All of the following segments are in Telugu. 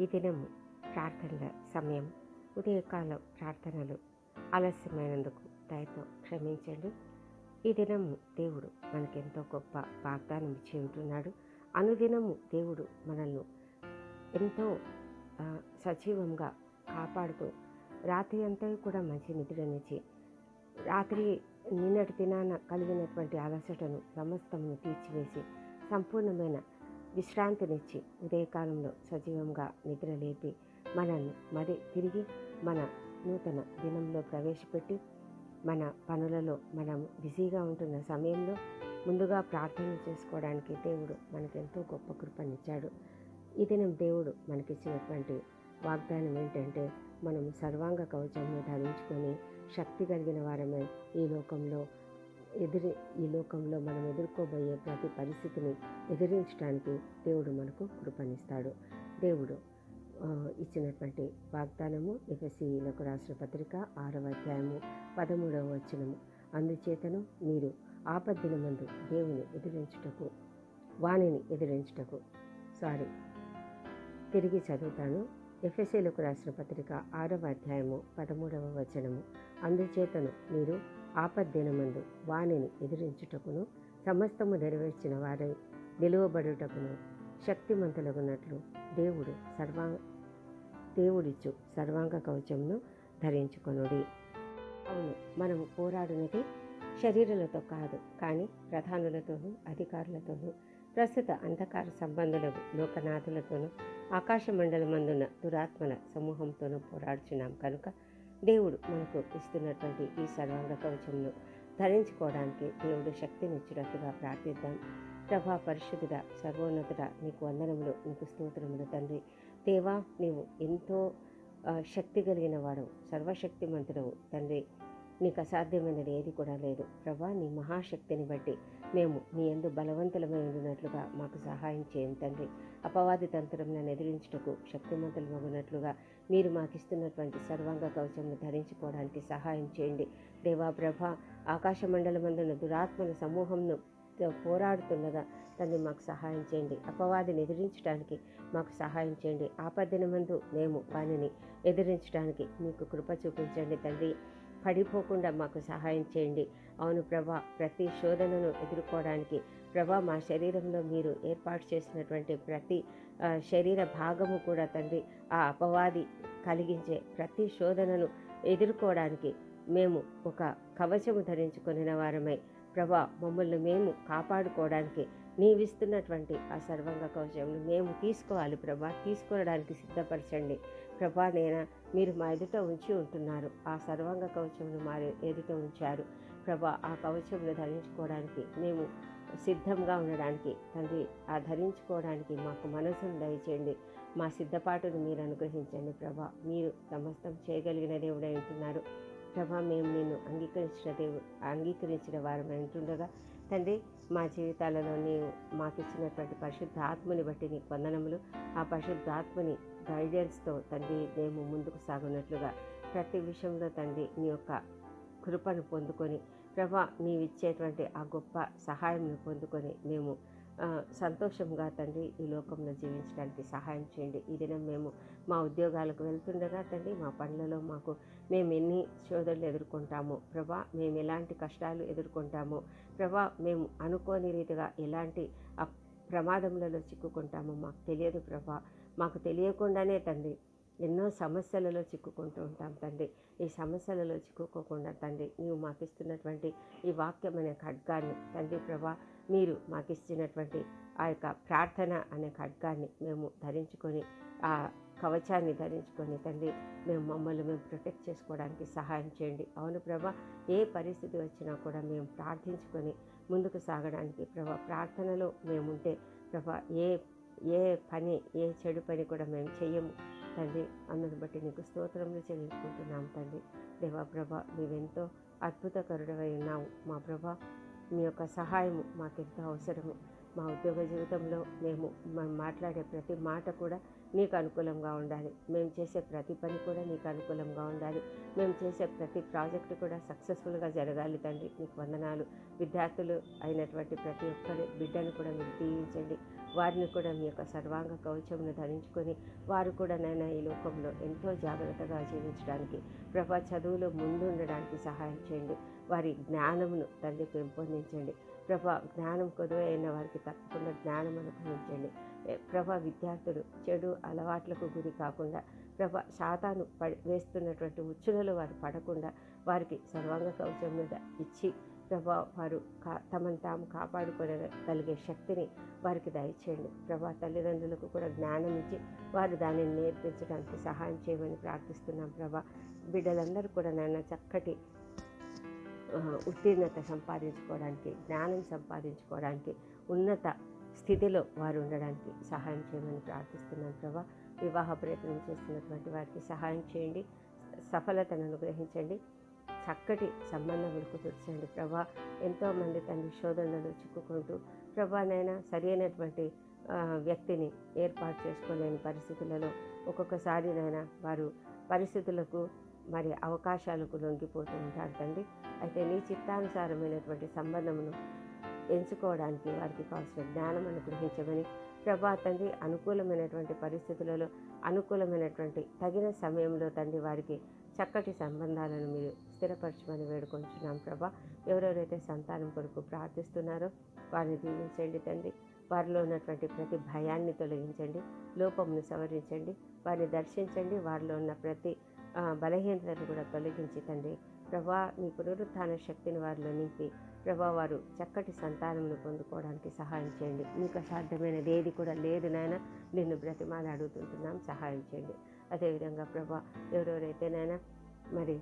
ఈ దినం ప్రార్థనల సమయం ఉదయకాల ప్రార్థనలు ఆలస్యమైనందుకు దయతో క్షమించండి. ఈ దినము దేవుడు మనకెంతో గొప్ప వాగ్దానం ఇచ్చి ఉంటున్నాడు. అనుదినము దేవుడు మనల్ని ఎంతో సజీవంగా కాపాడుతూ రాత్రి అంతా కూడా మంచి నిద్రనిచ్చి రాత్రి నిన్నటి దినాన కలిగినటువంటి అలసటను సమస్తమును తీర్చివేసి సంపూర్ణమైన విశ్రాంతినిచ్చి ఉదయకాలంలో సజీవంగా నిద్రలేపి మనల్ని మరి తిరిగి మన నూతన దినంలో ప్రవేశపెట్టి మన పనులలో మనం బిజీగా ఉంటున్న సమయంలో ముందుగా ప్రార్థన చేసుకోవడానికి దేవుడు మనకెంతో గొప్ప కృపనిచ్చాడు. ఈ దినం దేవుడు మనకిచ్చినటువంటి వాగ్దానం ఏంటంటే మనం సర్వాంగ కవచంను ధరించుకొని శక్తి కలిగిన వారమే ఈ లోకంలో ఎదురు ఈ లోకంలో మనం ఎదుర్కోబోయే ప్రతి పరిస్థితిని ఎదిరించడానికి దేవుడు మనకు కృపణిస్తాడు దేవుడు ఇచ్చినటువంటి వాగ్దానము ఎఫ్ఎస్సీలకు రాసిన పత్రిక ఆరవ అధ్యాయము పదమూడవ వచనము. అందుచేతను మీరు ఆపద్దినమందు దేవుని ఎదిరించుటకు వాణిని ఎదిరించుటకు సారీ తిరిగి చదువుతాను. ఎఫ్ఎస్సీలకు రాసిన పత్రిక ఆరవ అధ్యాయము పదమూడవ వచనము. అందుచేతను మీరు ఆపద్దినమందు వాణిని ఎదిరించుటకును సమస్తము నెరవేర్చిన వారై నిలువబడుటకును శక్తిమంతులగునట్లు దేవుడు సర్వా దేవుడిచ్చు సర్వాంగ కవచంను ధరించుకొనుడి. అవును మనం పోరాడినది శరీరాలతో కాదు కానీ ప్రధానులతోనూ అధికారులతోనూ ప్రస్తుత అంధకార సంబంధులకు లోకనాథులతోనూ ఆకాశమండలమందున్న దురాత్మల సమూహంతోనూ పోరాడుచున్నాం కనుక దేవుడు మనకు ఇస్తున్నటువంటి ఈ సర్వాంగ కవచంను ధరించుకోవడానికి దేవుడు శక్తినిచ్చినట్టుగా ప్రార్థిద్దాం. ప్రభా పరిశుద్ధుడ సర్వోన్నతుడ నీకు వందనములు నీకు స్తోత్రములు తండ్రి. దేవా నీవు ఎంతో శక్తి కలిగిన వాడు సర్వశక్తిమంతుడవు తండ్రి. నీకు అసాధ్యమైనది ఏది కూడా లేదు. ప్రభా నీ మహాశక్తిని బట్టి మేము నీ ఎందు బలవంతులమై ఉండినట్లుగా మాకు సహాయం చేయండి తండ్రి. అపవాది తంత్రములను ఎదిరించుటకు శక్తిమంతులమగునట్లుగా మీరు మాకిస్తున్నటువంటి సర్వాంగ కవచమును ధరించుకోవడానికి సహాయం చేయండి. దేవా ప్రభ ఆకాశ మండలమందున దురాత్మల సమూహంను తో పోరాడుతుండగా తండ్రి మాకు సహాయం చేయండి. అపవాదిని ఎదిరించడానికి మాకు సహాయం చేయండి. ఆపదినమందు మేము వానిని ఎదిరించడానికి మీకు కృప చూపించండి తండ్రి పడిపోకుండా మాకు సహాయం చేయండి. అవును ప్రభా ప్రతి శోధనను ఎదుర్కోవడానికి ప్రభా మా శరీరంలో మీరు ఏర్పాటు చేసినటువంటి ప్రతి శరీర భాగము కూడా తండ్రి ఆ అపవాది కలిగించే ప్రతి శోధనను ఎదుర్కోవడానికి మేము ఒక కవచము ధరించుకొనిన వారమై ప్రభా మమ్మల్ని మేము కాపాడుకోవడానికి నీవిస్తున్నటువంటి ఆ సర్వంగ కవచంను మేము తీసుకోవాలి ప్రభా తీసుకోవడానికి సిద్ధపరచండి. ప్రభా నేన మీరు మా ఎదుట ఉంచి ఉంటున్నారు. ఆ సర్వాంగ కవచమును మా ఎదుట ఉంచారు. ప్రభా ఆ కవచమును ధరించుకోవడానికి మేము సిద్ధంగా ఉండడానికి తండ్రి ఆ ధరించుకోవడానికి మాకు మనసును దయచేయండి. మా సిద్ధపాటును మీరు అనుగ్రహించండి ప్రభా. మీరు సమస్తం చేయగలిగిన దేవుడు అంటున్నారు ప్రభా మేము నిన్ను అంగీకరించిన దేవుడు అంగీకరించిన వారం అంటుండగా తండ్రి మా జీవితాలలో నీవు మాకు ఇచ్చినటువంటి పరిశుద్ధ ఆత్మని బట్టి నీ వందనములు ఆ పరిశుద్ధ ఆత్మని గైడెన్స్తో తండ్రి మేము ముందుకు సాగునట్లుగా ప్రతి విషయంలో తండ్రి నీ యొక్క కృపను పొందుకొని ప్రభా నీవిచ్చేటువంటి ఆ గొప్ప సహాయంను పొందుకొని మేము సంతోషంగా తండ్రి ఈ లోకంలో జీవించడానికి సహాయం చేయండి. ఈ దినం మేము మా ఉద్యోగాలకు వెళ్తుండగా తండ్రి మా పనులలో మాకు మేము ఎన్ని శోధనలు ఎదుర్కొంటామో ప్రభా మేము ఎలాంటి కష్టాలు ఎదుర్కొంటామో ప్రభా మేము అనుకోని రీతిగా ఎలాంటి ప్రమాదంలో ప్రమాదములలో చిక్కుకుంటామో మాకు తెలియదు ప్రభా. మాకు తెలియకుండానే తండ్రి ఎన్నో సమస్యలలో చిక్కుకుంటూ ఉంటాం తండ్రి. ఈ సమస్యలలో చిక్కుకోకుండా తండ్రి నీవు మాకు ఇస్తున్నటువంటి ఈ వాక్యం అనే ఖడ్గాన్ని తండ్రి ప్రభా మీరు మాకు ఇచ్చినటువంటి ఆ యొక్క ప్రార్థన అనే ఖడ్గాన్ని మేము ధరించుకొని ఆ కవచాన్ని ధరించుకొని తండ్రి మేము మమ్మల్ని మేము ప్రొటెక్ట్ చేసుకోవడానికి సహాయం చేయండి. అవును ప్రభా ఏ పరిస్థితి వచ్చినా కూడా మేము ప్రార్థించుకొని ముందుకు సాగడానికి ప్రభా ప్రార్థనలో మేముంటే ప్రభా ఏ ఏ పని ఏ చెడు పని కూడా మేము చెయ్యము. తండ్రి అన్నది బట్టి నీకు స్తోత్రములు చెల్లించుకుంటున్నాం తండ్రి. దేవాప్రభ నీవెంతో అద్భుతకరుడవై ఉన్నావు. మా ప్రభ మీ యొక్క సహాయము మాకెంతో అవసరము. మా ఉద్యోగ జీవితంలో మేము మాట్లాడే ప్రతి మాట కూడా నీకు అనుకూలంగా ఉండాలి. మేము చేసే ప్రతి పని కూడా నీకు అనుకూలంగా ఉండాలి. మేము చేసే ప్రతి ప్రాజెక్టు కూడా సక్సెస్ఫుల్గా జరగాలి తండ్రి. నీకు వందనాలు. విద్యార్థులు అయినటువంటి ప్రతి ఒక్కరి బిడ్డను కూడా మీరు దీవించండి. వారిని కూడా మీ యొక్క సర్వాంగ కవచమును ధరించుకొని వారు కూడా నైనా ఈ లోకంలో ఎంతో జాగ్రత్తగా జీవించడానికి ప్రభా చదువులో ముందు ఉండడానికి సహాయం చేయండి. వారి జ్ఞానమును తండ్రి పెంపొందించండి. ప్రభా జ్ఞానం కొదువైన వారికి తప్పకుండా జ్ఞానం అనుభవించండి ప్రభా విద్యార్థులు చెడు అలవాట్లకు గురి కాకుండా ప్రభ శాతాను పడి వేస్తున్నటువంటి ఉచ్చులలో వారు పడకుండా వారికి సర్వాంగ కవచం మీద ఇచ్చి ప్రభా వారు కా తమను తాము కాపాడుకోగలిగే శక్తిని వారికి దయచేయండి. ప్రభా తల్లిదండ్రులకు కూడా జ్ఞానం ఇచ్చి వారు దానిని నేర్పించడానికి సహాయం చేయమని ప్రార్థిస్తున్నాం ప్రభా. బిడ్డలందరూ కూడా నన్ను చక్కటి ఉత్తీర్ణత సంపాదించుకోవడానికి జ్ఞానం సంపాదించుకోవడానికి ఉన్నత స్థితిలో వారు ఉండడానికి సహాయం చేయమని ప్రార్థిస్తున్నాను ప్రభా. వివాహ ప్రయత్నం చేస్తున్నటువంటి వారికి సహాయం చేయండి. సఫలతను అనుగ్రహించండి. చక్కటి సంబంధములు కుదుర్చండి ప్రభా. ఎంతోమంది తండ్రి శోధనలు చిక్కుకుంటూ ప్రభానైనా సరైనటువంటి అయినటువంటి వ్యక్తిని ఏర్పాటు చేసుకోలేని పరిస్థితులలో ఒక్కొక్కసారినైనా వారు పరిస్థితులకు మరి అవకాశాలకు లొంగిపోతూ ఉంటారు తండ్రి. అయితే నీ చిత్తానుసారమైనటువంటి సంబంధమును ఎంచుకోవడానికి వారికి కావాల్సిన జ్ఞానం అనుగ్రహించమని ప్రభా తండ్రి అనుకూలమైనటువంటి పరిస్థితులలో అనుకూలమైనటువంటి తగిన సమయంలో తండ్రి వారికి చక్కటి సంబంధాలను మీరు స్థిరపరచమని వేడుకొంచున్నాం ప్రభా. ఎవరెవరైతే సంతానం కొరకు ప్రార్థిస్తున్నారో వారిని దీవించండి తండ్రి. వారిలో ఉన్నటువంటి ప్రతి భయాన్ని తొలగించండి లోపమును సవరించండి వారిని దర్శించండి. వారిలో ఉన్న ప్రతి బలహీనతను కూడా తొలగించి తండ్రి ప్రభా నీ పునరుత్థాన శక్తిని వారిలో నింపి ప్రభా వారు చక్కటి సంతానంను పొందుకోవడానికి సహాయం చేయండి. మీకు అసాధ్యమైనది ఏది కూడా లేదు నాయన. నిన్ను బ్రతిమాలి అడుగుతుంటున్నాం. సహాయం చేయండి. అదేవిధంగా ప్రభా ఎవరెవరైతే ఎవరెవరైతేనైనా మరి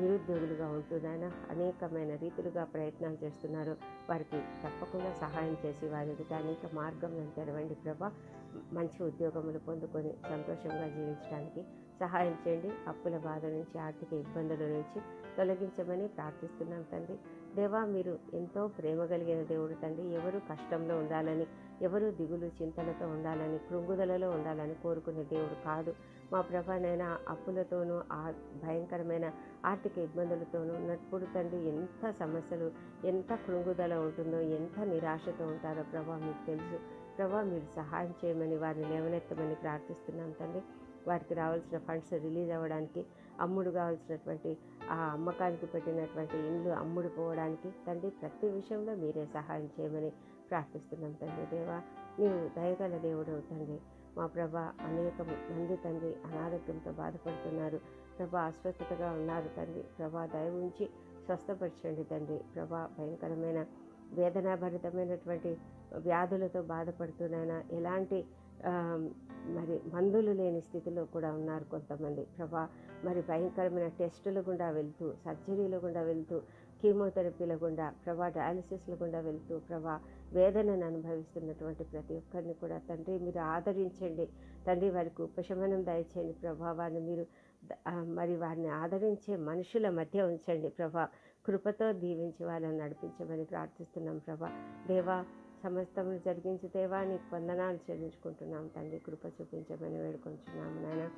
నిరుద్యోగులుగా ఉంటున్నాయన అనేకమైన రీతులుగా ప్రయత్నాలు చేస్తున్నారో వారికి తప్పకుండా సహాయం చేసి వారి ఎదుట అనేక మార్గంలో తెరవండి ప్రభా. మంచి ఉద్యోగములు పొందుకొని సంతోషంగా జీవించడానికి సహాయం చేయండి. అప్పుల బాధ నుంచి ఆర్థిక ఇబ్బందుల నుంచి తొలగించమని ప్రార్థిస్తున్నాం తండ్రి. దేవా మీరు ఎంతో ప్రేమ కలిగిన దేవుడు తండ్రి. ఎవరు కష్టంలో ఉండాలని ఎవరు దిగులు చింతలతో ఉండాలని కృంగుదలలో ఉండాలని కోరుకునే దేవుడు కాదు. మా ప్రభానైనా అప్పులతోనూ ఆ భయంకరమైన ఆర్థిక ఇబ్బందులతోనూ ఉన్నప్పుడు తండ్రి ఎంత సమస్యలు ఎంత కృంగుదల ఉంటుందో ఎంత నిరాశతో ఉంటారో ప్రభా మీకు తెలుసు. ప్రభా మీరు సహాయం చేయమని వారిని లేవనెత్తమని ప్రార్థిస్తున్నాం తండ్రి. వారికి రావాల్సిన ఫండ్స్ రిలీజ్ అవ్వడానికి అమ్ముడు కావాల్సినటువంటి ఆ అమ్మకానికి పెట్టినటువంటి ఇండ్లు అమ్ముడు పోవడానికి తండ్రి ప్రతి విషయంలో మీరే సహాయం చేయమని ప్రార్థిస్తున్నాం తండ్రి. దేవా నీవు దయగల దేవుడు తండ్రి. మా ప్రభ అనేక మంది తండ్రి అనారోగ్యంతో బాధపడుతున్నారు. ప్రభా అస్వస్థతగా ఉన్నారు తండ్రి. ప్రభా దయ ఉంచి స్వస్థపరచండి తండ్రి. ప్రభా భయంకరమైన వేదనాభరితమైనటువంటి వ్యాధులతో బాధపడుతున్నాయినా ఎలాంటి మరి మందులు లేని స్థితిలో కూడా ఉన్నారు కొంతమంది. ప్రభా మరి భయంకరమైన టెస్టుల గుండా వెళ్తూ సర్జరీల గుండా వెళ్తూ కీమోథెరపీల గుండా ప్రభా డయాలసిస్ల గుండా వెళ్తూ ప్రభా వేదనను అనుభవిస్తున్నటువంటి ప్రతి ఒక్కరిని కూడా తండ్రి మీరు ఆదరించండి. తండ్రి వారికి ఉపశమనం దయచేయండి ప్రభా. వారిని మీరు మరి వారిని ఆదరించే మనుషుల మధ్య ఉంచండి ప్రభా. కృపతో దీవించి వాళ్ళని నడిపించమని ప్రార్థిస్తున్నాం ప్రభా. దేవా సమస్తమును జరిగించి దేవా నీకు వందనాలు చెల్లించుకుంటున్నాం తండ్రి. కృప చూపించమని వేడుకుంటున్నాము నాయన.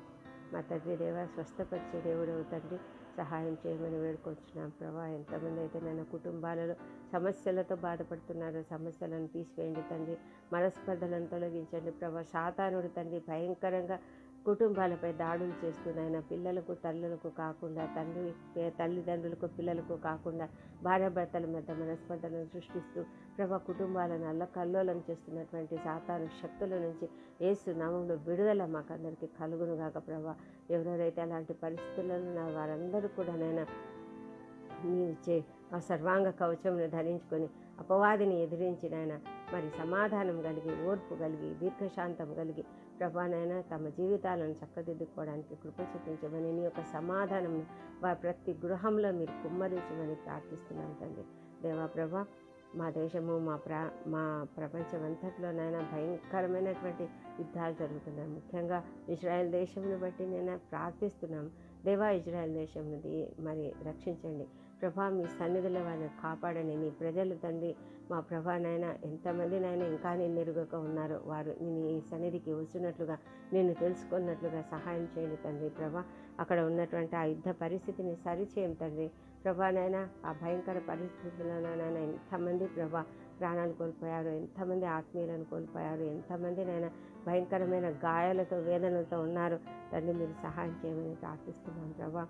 మా తండ్రి దేవా స్వస్థపరిచే దేవుడు తండ్రి సహాయం చేయమని వేడుకొచ్చున్నాం ప్రభా ఎంతమంది అయితే నన్ను కుటుంబాలలో సమస్యలతో బాధపడుతున్నారో సమస్యలను తీసివేయండి తండ్రి. మనస్పర్ధలను తొలగించండి. ప్రభా శాతానుడు తండ్రి భయంకరంగా కుటుంబాలపై దాడులు చేస్తున్నాయన పిల్లలకు తల్లులకు కాకుండా తండ్రి తల్లిదండ్రులకు పిల్లలకు కాకుండా భార్యాభర్తల మధ్య మనస్పర్ధలను సృష్టిస్తూ ప్రభా కుటుంబాలను అల్లకల్లోలం చేస్తున్నటువంటి సాతాను శక్తుల నుంచి ఏసు నామంలో విడుదల మాకందరికీ కలుగును గాక ప్రభా. ఎవరెవరైతే అలాంటి పరిస్థితుల్లో ఉన్న వారందరూ కూడా నేను నీవు చే ఆ సర్వాంగ కవచమును ధరించుకొని అపవాదిని ఎదిరించి మరి సమాధానం కలిగి ఓర్పు కలిగి దీర్ఘశాంతం కలిగి ప్రభానైనా తమ జీవితాలను చక్కదిద్దుకోవడానికి కృప చూపించమని నీ యొక్క సమాధానం వారి ప్రతి గృహంలో మీరు కుమ్మరించమని ప్రార్థిస్తున్నాం తండ్రి. దేవా ప్రభా మా దేశము మా ప్రా మా ప్రపంచం అంతట్లోనైనా భయంకరమైనటువంటి యుద్ధాలు జరుగుతున్నాయి. ముఖ్యంగా ఇజ్రాయెల్ దేశంను బట్టి నేను ప్రార్థిస్తున్నాం. దేవా ఇజ్రాయెల్ దేశంనిది మరి రక్షించండి. ప్రభా మీ సన్నిధిలో వారిని కాపాడని నీ ప్రజలు తండ్రి మా ప్రభా నాయన ఎంతమంది నాయన ఇంకా నేను ఎరుగక ఉన్నారో వారు నేను ఈ సన్నిధికి వస్తున్నట్లుగా నేను తెలుసుకున్నట్లుగా సహాయం చేయండి తండ్రి ప్రభా. అక్కడ ఉన్నటువంటి ఆ యుద్ధ పరిస్థితిని సరిచేయం తండ్రి ప్రభా నాయన. ఆ భయంకర పరిస్థితుల్లోనైనా ఎంతమంది ప్రభా ప్రాణాలు కోల్పోయారు ఎంతమంది ఆత్మీయులను కోల్పోయారు ఎంతమంది నాయన భయంకరమైన గాయాలతో వేదనలతో ఉన్నారు తండ్రి మీరు సహాయం చేయమని ప్రార్థిస్తున్నాం ప్రభా.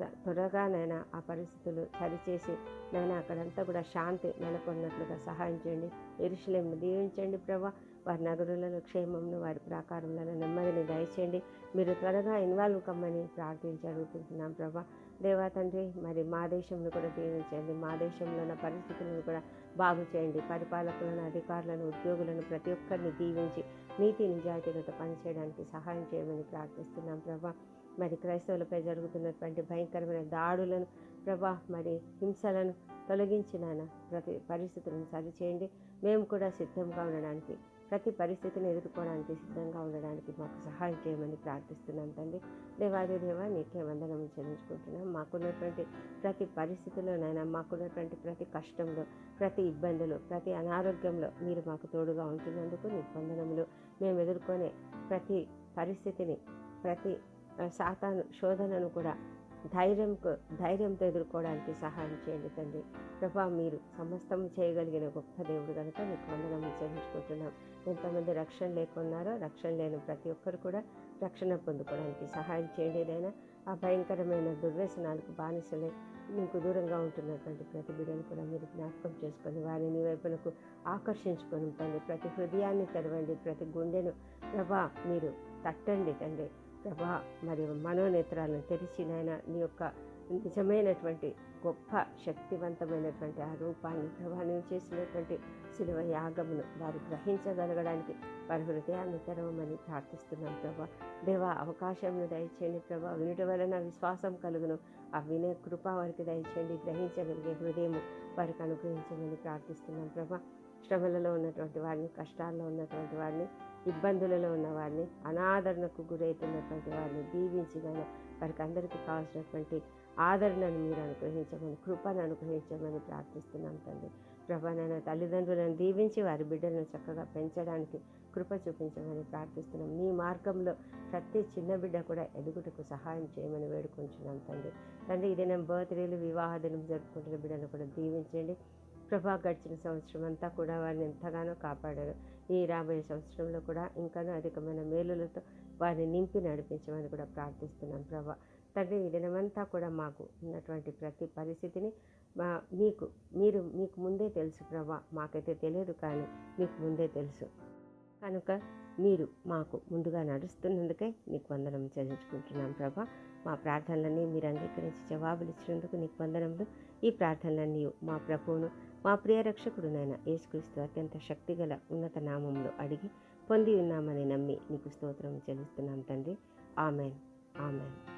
త- త్వరగా నైనా ఆ పరిస్థితులు సరిచేసి నైనా అక్కడంతా కూడా శాంతి నెలకొన్నట్లుగా సహాయం చేయండి. ఎరుషులేంను దీవించండి ప్రభా. వారి నగరులలో క్షేమంను వారి ప్రాకారంలో నెమ్మదిని దయచేయండి. మీరు త్వరగా ఇన్వాల్వ్ కమ్మని ప్రార్థించి అడుగుతుంటున్నాం ప్రభా. దేవా తండ్రి మరి మా దేశంలో కూడా దీవించండి. మా దేశంలో ఉన్న పరిస్థితులను కూడా బాగు చేయండి. పరిపాలకులను అధికారులను ఉద్యోగులను ప్రతి ఒక్కరిని దీవించి నీతి నిజాయితీలతో పనిచేయడానికి సహాయం చేయమని ప్రార్థిస్తున్నాం ప్రభా. మరి క్రైస్తవులపై జరుగుతున్నటువంటి భయంకరమైన దాడులను ప్రభా మరి హింసలను తొలగించిన ప్రతి పరిస్థితులను సరిచేయండి మేము కూడా సిద్ధంగా ఉండడానికి ప్రతి పరిస్థితిని ఎదుర్కోవడానికి సిద్ధంగా ఉండడానికి మాకు సహాయం చేయమని ప్రార్థిస్తున్నాం తండ్రి. దేవాది దేవ నీకే వందనం చెల్లించుకుంటున్నాం. మాకున్నటువంటి ప్రతి పరిస్థితిలోనైనా మాకున్నటువంటి ప్రతి కష్టంలో ప్రతి ఇబ్బందులు ప్రతి అనారోగ్యంలో మీరు మాకు తోడుగా ఉంటున్నందుకు నీ వందనములు. మేము ఎదుర్కొనే ప్రతి పరిస్థితిని ప్రతి సాతాను శోధనను కూడా ధైర్యంకు ధైర్యంతో ఎదుర్కోవడానికి సహాయం చేయండి తండ్రి. ప్రభా మీరు సమస్తం చేయగలిగిన గొప్ప దేవుడు కనుక మీకు వందనము చెల్లించుకుంటున్నాం. ఎంతమంది రక్షణ లేకున్నారో రక్షణ లేని ప్రతి ఒక్కరు కూడా రక్షణ పొందుకోవడానికి సహాయం చేయండి ఏదైనా ఆ భయంకరమైన దుర్వ్యసనాలకు బానిసలే మీకు దూరంగా ఉంటున్నటువంటి ప్రతి బిడ్డను కూడా మీరు జ్ఞాపకం చేసుకొని వారిని వైపునకు ఆకర్షించుకొని తండ్రి ప్రతి హృదయాన్ని తెరవండి ప్రతి గుండెను ప్రభా మీరు తట్టండి తండ్రి. ప్రభా మరియు మనోనేత్రాలను తెరిచి నాయన నీ యొక్క నిజమైనటువంటి గొప్ప శక్తివంతమైనటువంటి ఆ రూపాన్ని ప్రభా నువ్వు చేసినటువంటి శిలువ యాగమును వారు గ్రహించగలగడానికి వారి హృదయాన్ని తెరవమని ప్రార్థిస్తున్నాం ప్రభా. దేవా అవకాశంను దయచేయండి ప్రభా. వినుట వలన విశ్వాసం కలుగును. ఆ వినే కృప వారికి దయచేయండి. గ్రహించగలిగే హృదయము వారికి అనుగ్రహించమని ప్రార్థిస్తున్నాం ప్రభా. శ్రమలలో ఉన్నటువంటి వారిని కష్టాల్లో ఉన్నటువంటి వారిని ఇబ్బందులలో ఉన్న వారిని అనాదరణకు గురవుతున్నటువంటి వారిని దీవించినైనా వారికి అందరికీ కావాల్సినటువంటి ఆదరణను మీరు అనుగ్రహించమని కృపను అనుగ్రహించమని ప్రార్థిస్తున్నాం తండ్రి. ప్రభానైనా తల్లిదండ్రులను దీవించి వారి బిడ్డలను చక్కగా పెంచడానికి కృప చూపించమని ప్రార్థిస్తున్నాం. నీ మార్గంలో ప్రతి చిన్న బిడ్డ కూడా ఎదుగుటకు సహాయం చేయమని వేడుకుంటున్నాం తండ్రి. తండ్రి ఇది నేను బర్త్డేలు వివాహ దినం జరుపుకుంటున్న బిడ్డను కూడా దీవించండి. ప్రభా గడిచిన సంవత్సరం అంతా కూడా వారిని ఎంతగానో కాపాడారు. ఈ రాబోయే సంవత్సరంలో కూడా ఇంకానూ అధికమైన మేలులతో వారిని నింపి నడిపించమని కూడా ప్రార్థిస్తున్నాం ప్రభా. తండ్రి ఈ దినమంతా కూడా మాకు ఉన్నటువంటి ప్రతి పరిస్థితిని మా మీకు మీరు మీకు ముందే తెలుసు ప్రభా. మాకైతే తెలియదు కానీ మీకు ముందే తెలుసు. కనుక మీరు మాకు ముందుగా నడుస్తున్నందుకే నీకు వందనం చెల్లించుకుంటున్నాం ప్రభా. మా ప్రార్థనలన్నీ మీరు అంగీకరించి జవాబులు ఇచ్చినందుకు నీకు వందనములు. ఈ ప్రార్థనలన్నీ మా ప్రభువును మా ప్రియ రక్షకుడునైన యేసుక్రీస్తు అత్యంత శక్తిగల ఉన్నత నామంలో అడిగి పొంది ఉన్నామని నమ్మి నీకు స్తోత్రం చెల్లిస్తున్నాం తండ్రి. ఆమెన్. ఆమెన్.